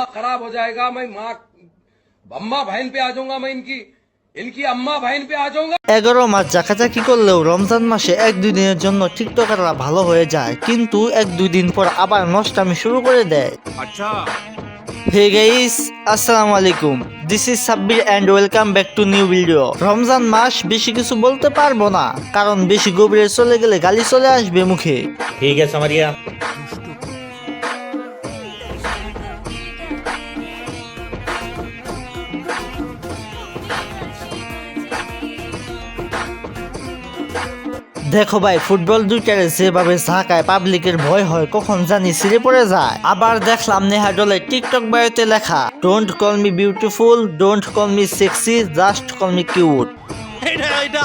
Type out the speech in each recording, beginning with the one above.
खराब हो जाएगा मैं माँ अम्मा बहन पे आ जाऊंगा मैं इनकी इनकी अम्मा बहन पे आ जाऊंगा এগারো মাস জাকাজাকি করলেও রমজান মাসে এক দুই দিনের জন্য টিকটকাররা ভালো হয়ে যায় কিন্তু এক দুই দিন পর আবার নষ্টামি শুরু করে দেয় হে গাইস আসসালামু আলাইকুম this is Sabbir and welcome back to new video Ramzan মাস বেশি কিছু বলতে পারবো না কারণ বেশি গভীরে চলে গেলে গালি চলে আসবে মুখে ठीक है समरिया দেখো ভাই, ফুটবল দুইটারে যেভাবে ঝাঁকায় পাবলিকের ভয় হয়, কখন জানি ছিঁড়ে পড়ে যায়। আবার দেখলাম নেহা ডলে টিকটক বায়োতে লেখা don't call me beautiful don't call me sexy just call me cute এটা এটা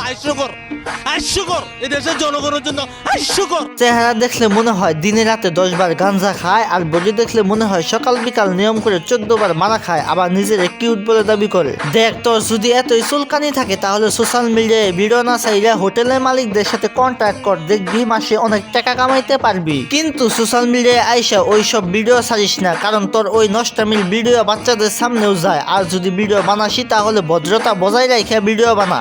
হাস্যকর এই দেশের জনগণের জন্য হাস্যকর চেহারা দেখলে মনে হয় দিনে রাতে দশ বার গাঞ্জা খায়, আর বডি দেখলে মনে হয় সকাল বিকাল নিয়ম করে চোদ্দ বার মারা খায়, আবার নিজের কিউট বলে দাবি করে। দেখ তোর যদি এতই চুলকানি থাকে, তাহলে সোশ্যাল মিডিয়ায় ভিডিও না চাইলে হোটেলের মালিকদের সাথে কন্ট্যাক্ট কর, দেখবি মাসে অনেক টাকা কামাইতে পারবি। কিন্তু সোশ্যাল মিডিয়ায় আইসা ওই সব ভিডিও ছাড়িস না, কারণ তোর ওই নষ্টামিল ভিডিও বাচ্চাদের সামনেও যায়, আর যদি ভিডিও বানাসি তাহলে ভদ্রতা বজায় রেখে ভিডিও বানা।